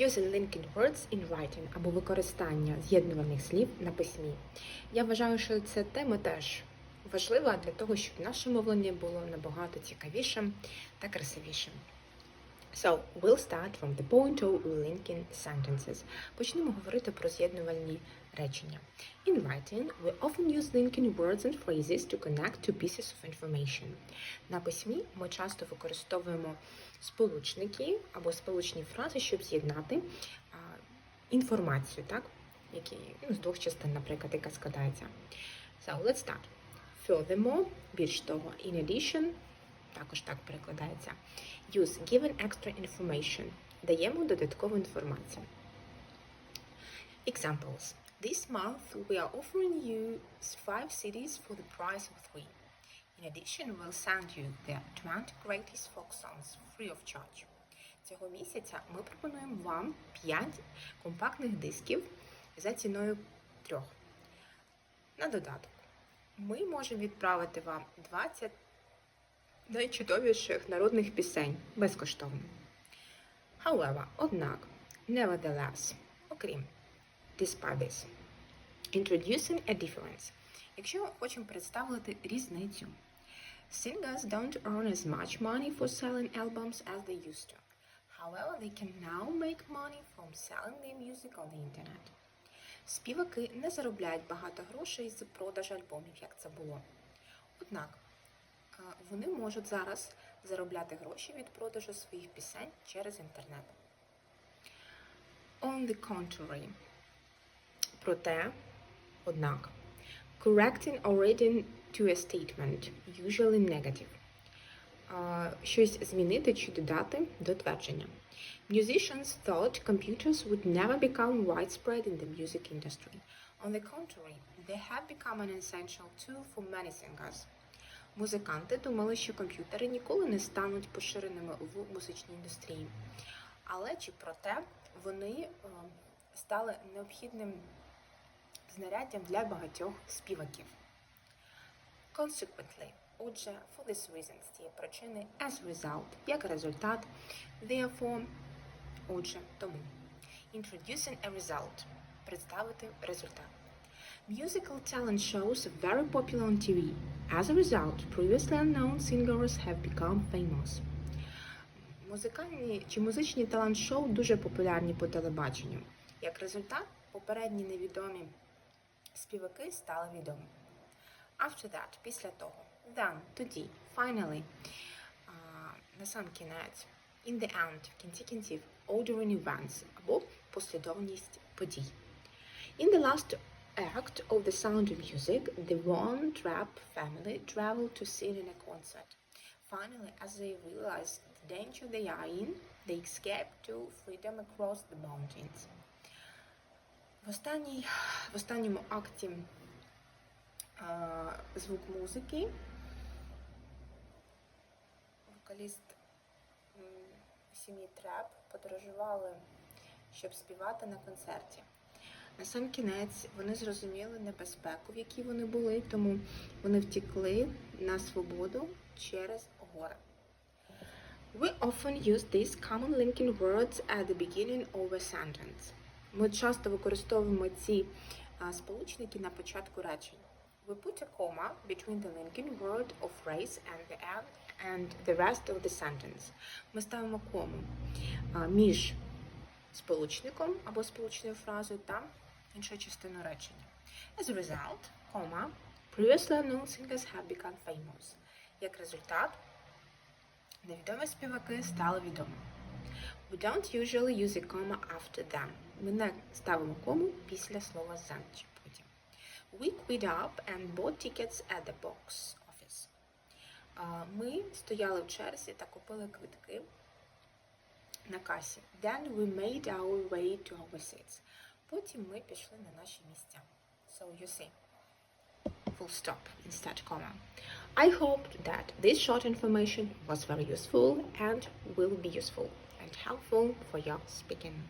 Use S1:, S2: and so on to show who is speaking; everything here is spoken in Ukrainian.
S1: Using linking words in writing або використання з'єднувальних слів на письмі. Я вважаю, що ця тема теж важлива для того, щоб наше мовлення було набагато цікавішим та красивішим. So, we'll start from the point of linking sentences. Почнемо говорити про з'єднувальні речення. In writing, we often use linking words and phrases to connect two pieces of information. На письмі ми часто використовуємо сполучники або сполучні фрази, щоб з'єднати інформацію, так? Які, ну, з двох частин, наприклад, яка складається. So, let's start. Furthermore, більш того, in addition, також так перекладається. Use given extra information. Даємо додаткову інформацію. Examples. This month we are offering you five CDs for the price of three. In addition, we'll send you the 20 greatest folk songs free of charge. Цього місяця ми пропонуємо вам 5 компактних дисків за ціною трьох. На додаток, ми можемо відправити вам 20 найчудовіших народних пісень безкоштовно. However, однак, nevertheless, окрім despite this, introducing a difference. Якщо ми хочемо представити різницю, singers don't earn as much money for selling albums as they used to. However, they can now make money from selling their music on the internet. Співаки не заробляють багато грошей з продажу альбомів, як це було. Однак вони можуть зараз заробляти гроші від продажу своїх пісень через інтернет. On the contrary, проте, однак, correcting or reading to a statement, usually negative. Щось змінити чи додати до твердження. Musicians thought computers would never become widespread in the music industry. On the contrary, they have become an essential tool for many singers. Музиканти думали, що комп'ютери ніколи не стануть поширеними в музичній індустрії. Але чи проте вони е, стали необхідним знаряддям для багатьох співаків. Consequently, отже, for this reason, з цієї причини, as result, як результат, therefore, отже, тому. Introducing a result. Представити результат. Musical talent shows are very popular on TV. As a result, previously unknown singers have become famous. Музикальні чи музичні талант-шоу дуже популярні по телебаченню. Як результат, попередні невідомі співаки стали відомі. After that, після того. Then, тоді, finally, а, на сам кінець, in the end, в кінці кінців, ordering events або послідовність подій. In the last act of The Sound of Music, the Von Trapp family traveled to sing in a concert. Finally, as they realized the danger they are in, they escaped to freedom across the mountains. В, останній, в останньому акті а, звук музики вокаліст сім'ї Треп подорожували, щоб співати на концерті. На сам кінець вони зрозуміли небезпеку, в якій вони були, тому вони втікли на свободу через гори. We often use these common linking words at the beginning of a sentence. Ми часто використовуємо ці сполучники на початку речень. We put a comma between the linking word or phrase and the and the rest of the sentence. Ми ставимо кому між сполучником або сполучною фразою та іншою частиною речення. As a result, comma, previously unknown singers have become famous. Як результат, невідомі співаки стали відомими. We don't usually use a comma after them. Ми не ставимо кому після слова then чи потім. We queued up and bought tickets at the box office. Ми стояли в черзі та купили квитки на касі. Then we made our way to our seats. Потім ми пішли на наші місця. So you see, full stop instead comma. I hope that this short information was very useful and will be useful and helpful for your speaking.